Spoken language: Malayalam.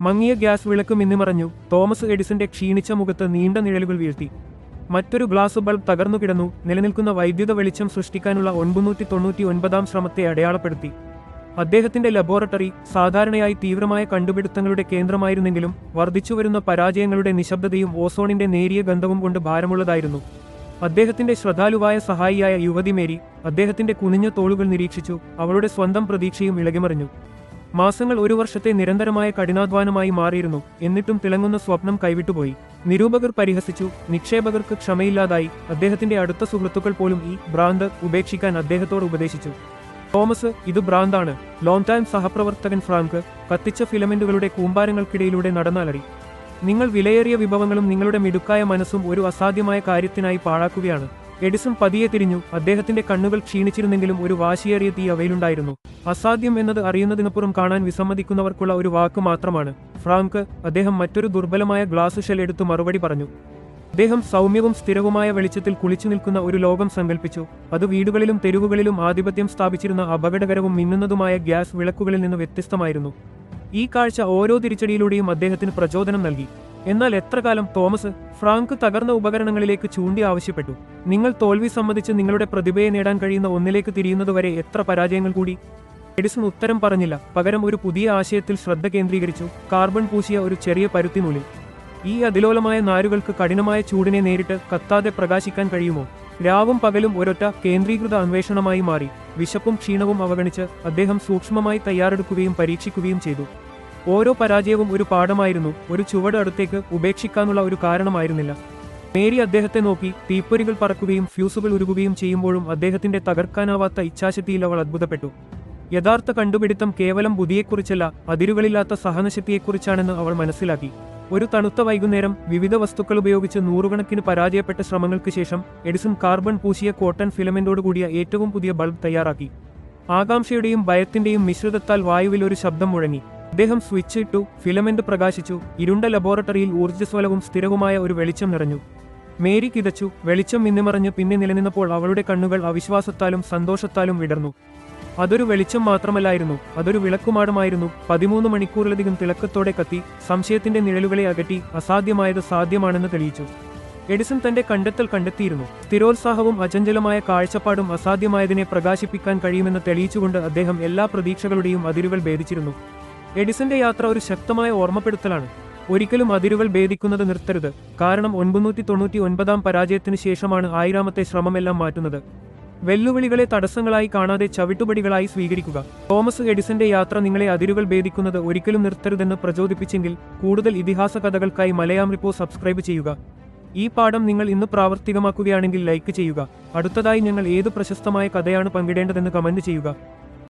മങ്ങിയ ഗ്യാസ് വിളക്ക് മിന്നിമറഞ്ഞു തോമസ് എഡിസന്റെ ക്ഷീണിച്ച മുഖത്ത് നീണ്ട നിഴലുകൾ വീഴ്ത്തി. മറ്റൊരു ഗ്ലാസ് ബൾബ് തകർന്നു കിടന്നു നിലനിൽക്കുന്ന വൈദ്യുത വെളിച്ചം സൃഷ്ടിക്കാനുള്ള ഒൻപുനൂറ്റി തൊണ്ണൂറ്റി ഒൻപതാം ശ്രമത്തെ അടയാളപ്പെടുത്തി. അദ്ദേഹത്തിന്റെ ലബോറട്ടറി സാധാരണയായി തീവ്രമായ കണ്ടുപിടുത്തങ്ങളുടെ കേന്ദ്രമായിരുന്നെങ്കിലും വർദ്ധിച്ചുവരുന്ന പരാജയങ്ങളുടെ നിശബ്ദതയും ഓസോണിന്റെ നേരിയ ഗന്ധവും കൊണ്ട് ഭാരമുള്ളതായിരുന്നു. അദ്ദേഹത്തിന്റെ ശ്രദ്ധാലുവായ സഹായിയായ യുവതി മേരി അദ്ദേഹത്തിന്റെ കുനിഞ്ഞ തോളുകൾ നിരീക്ഷിച്ചു അവളുടെ സ്വന്തം പ്രതീക്ഷയും ഇളകിമറിഞ്ഞു. മാസങ്ങൾ ഒരു വർഷത്തെ നിരന്തരമായ കഠിനാധ്വാനമായി മാറിയിരുന്നു. എന്നിട്ടും തിളങ്ങുന്ന സ്വപ്നം കൈവിട്ടുപോയി. നിരൂപകർ പരിഹസിച്ചു. നിക്ഷേപകർക്ക് ക്ഷമയില്ലാതായി. അദ്ദേഹത്തിന്റെ അടുത്ത സുഹൃത്തുക്കൾ പോലും ഈ ഭ്രാന്ത് ഉപേക്ഷിക്കാൻ അദ്ദേഹത്തോട് ഉപദേശിച്ചു. തോമസ് ഇത് ഭ്രാന്താണ്. ലോങ് ടൈം സഹപ്രവർത്തകൻ ഫ്രാങ്ക് കത്തിച്ച ഫിലമെന്റുകളുടെ കൂമ്പാരങ്ങൾക്കിടയിലൂടെ നടന്നാലറി നിങ്ങൾ വിലയേറിയ വിഭവങ്ങളും നിങ്ങളുടെ മിടുക്കായ മനസ്സും ഒരു അസാധ്യമായ കാര്യത്തിനായി പാഴാക്കുകയാണ്. എഡിസൺ പതിയെ തിരിഞ്ഞു. അദ്ദേഹത്തിന്റെ കണ്ണുകൾ ക്ഷീണിച്ചിരുന്നെങ്കിലും ഒരു വാശിയേറിയ തീ അവയിലുണ്ടായിരുന്നു. അസാധ്യം എന്നത് അറിയുന്നതിനപ്പുറം കാണാൻ വിസമ്മതിക്കുന്നവർക്കുള്ള ഒരു വാക്ക് മാത്രമാണ്. ഫ്രാങ്ക് അദ്ദേഹം മറ്റൊരു ദുർബലമായ ഗ്ലാസ് ഷെൽ എടുത്തു മറുപടി പറഞ്ഞു. അദ്ദേഹം സൗമ്യവും സ്ഥിരവുമായ വെളിച്ചത്തിൽ കുളിച്ചു നിൽക്കുന്ന ഒരു ലോകം സങ്കല്പിച്ചു അത് വീടുകളിലും തെരുവുകളിലും ആധിപത്യം സ്ഥാപിച്ചിരുന്ന അപകടകരവും മിന്നുന്നതുമായ ഗ്യാസ് വിളക്കുകളിൽ നിന്ന് വ്യത്യസ്തമായിരുന്നു. ഈ കാഴ്ച ഓരോ തിരിച്ചടിയിലൂടെയും അദ്ദേഹത്തിന് പ്രചോദനം നൽകി. എന്നാൽ എത്ര കാലം തോമസ് ഫ്രാങ്ക് തകർന്ന ഉപകരണങ്ങളിലേക്ക് ചൂണ്ടി ആവശ്യപ്പെട്ടു? നിങ്ങൾ തോൽവി സംബന്ധിച്ച് നിങ്ങളുടെ പ്രതിഭയെ നേടാൻ കഴിയുന്ന ഒന്നിലേക്ക് തിരിയുന്നതുവരെ എത്ര പരാജയങ്ങൾ കൂടി? എഡിസൺ ഉത്തരം പറഞ്ഞില്ല. പകരം ഒരു പുതിയ ആശയത്തിൽ ശ്രദ്ധ കേന്ദ്രീകരിച്ചു. കാർബൺ പൂശിയ ഒരു ചെറിയ പരുത്തിനുള്ളിൽ. ഈ അതിലോലമായ നാരുകൾക്ക് കഠിനമായ ചൂടിനെ നേരിട്ട് കത്താതെ പ്രകാശിക്കാൻ കഴിയുമോ? രാവും പകലും ഒരൊറ്റ കേന്ദ്രീകൃത അന്വേഷണമായി മാറി. വിശപ്പും ക്ഷീണവും അവഗണിച്ച് അദ്ദേഹം സൂക്ഷ്മമായി തയ്യാറെടുക്കുകയും പരീക്ഷിക്കുകയും ചെയ്തു. ഓരോ പരാജയവും ഒരു പാഠമായിരുന്നു. ഒരു ചുവട് അടുത്തേക്ക് ഉപേക്ഷിക്കാനുള്ള ഒരു കാരണമായിരുന്നില്ല. മേരി അദ്ദേഹത്തെ നോക്കി തീപ്പൊരികൾ പറക്കുകയും ഫ്യൂസുകൾ ഉരുകുകയും ചെയ്യുമ്പോഴും അദ്ദേഹത്തിന്റെ തകർക്കാനാവാത്ത ഇച്ഛാശക്തിയിൽ അവൾ അത്ഭുതപ്പെട്ടു. യഥാർത്ഥ കണ്ടുപിടുത്തം കേവലം ബുദ്ധിയെക്കുറിച്ചല്ല അതിരുകളില്ലാത്ത സഹനശക്തിയെക്കുറിച്ചാണെന്ന് അവൾ മനസ്സിലാക്കി. ഒരു തണുത്ത വൈകുന്നേരം വിവിധ വസ്തുക്കൾ ഉപയോഗിച്ച് നൂറുകണക്കിന് പരാജയപ്പെട്ട ശ്രമങ്ങൾക്ക് ശേഷം എഡിസൺ കാർബൺ പൂശിയ കോട്ടൺ ഫിലമെന്റോടുകൂടിയ ഏറ്റവും പുതിയ ബൾബ് തയ്യാറാക്കി. ആകാംക്ഷയുടെയും ഭയത്തിന്റെയും മിശ്രിതത്താൽ വായുവിൽ ഒരു ശബ്ദം മുഴങ്ങി. അദ്ദേഹം സ്വിച്ച് ഇട്ടു ഫിലമെന്റ് പ്രകാശിച്ചു ഇരുണ്ട ലബോറട്ടറിയിൽ ഊർജസ്വലവും സ്ഥിരവുമായ ഒരു വെളിച്ചം നിറഞ്ഞു. മേരി കിതച്ചു വെളിച്ചം മിന്നിമറഞ്ഞ് പിന്നെ നിലനിന്നപ്പോൾ അവളുടെ കണ്ണുകൾ അവിശ്വാസത്താലും സന്തോഷത്താലും വിടർന്നു. അതൊരു വെളിച്ചം മാത്രമല്ലായിരുന്നു അതൊരു വിളക്കുമാടമായിരുന്നു. പതിമൂന്ന് മണിക്കൂറിലധികം തിളക്കത്തോടെ കത്തി സംശയത്തിന്റെ നിഴലുകളെ അകറ്റി അസാധ്യമായത് സാധ്യമാണെന്ന് തെളിയിച്ചു. എഡിസൺ തന്റെ കണ്ടെത്തൽ കണ്ടെത്തിയിരുന്നു. സ്ഥിരോത്സാഹവും അചഞ്ചലമായ കാഴ്ചപ്പാടും അസാധ്യമായതിനെ പ്രകാശിപ്പിക്കാൻ കഴിയുമെന്ന് തെളിയിച്ചുകൊണ്ട് അദ്ദേഹം എല്ലാ പ്രതീക്ഷകളുടെയും അതിരുകൾ ഭേദിച്ചിരുന്നു. എഡിസന്റെ യാത്ര ഒരു ശക്തമായ ഓർമ്മപ്പെടുത്തലാണ്. ഒരിക്കലും അതിരുകൾ ഭേദിക്കുന്നത് നിർത്തരുത്. കാരണം ഒൻപുന്നൂറ്റി തൊണ്ണൂറ്റി ഒൻപതാം പരാജയത്തിന് ശേഷമാണ് ആയിരാമത്തെ ശ്രമമെല്ലാം മാറ്റുന്നത്. വെല്ലുവിളികളെ തടസ്സങ്ങളായി കാണാതെ ചവിട്ടുപടികളായി സ്വീകരിക്കുക. തോമസ് എഡിസന്റെ യാത്ര നിങ്ങളെ അതിരുകൾ ഭേദിക്കുന്നത് ഒരിക്കലും നിർത്തരുതെന്ന് പ്രചോദിപ്പിച്ചെങ്കിൽ കൂടുതൽ ഇതിഹാസ കഥകൾക്കായി മലയാം റിപ്പോ സബ്സ്ക്രൈബ് ചെയ്യുക. ഈ പാഠം നിങ്ങൾ ഇന്ന് പ്രാവർത്തികമാക്കുകയാണെങ്കിൽ ലൈക്ക് ചെയ്യുക. അടുത്തതായി ഞങ്ങൾ ഏത് പ്രശസ്തമായ കഥയാണ് പങ്കിടേണ്ടതെന്ന് കമന്റ് ചെയ്യുക.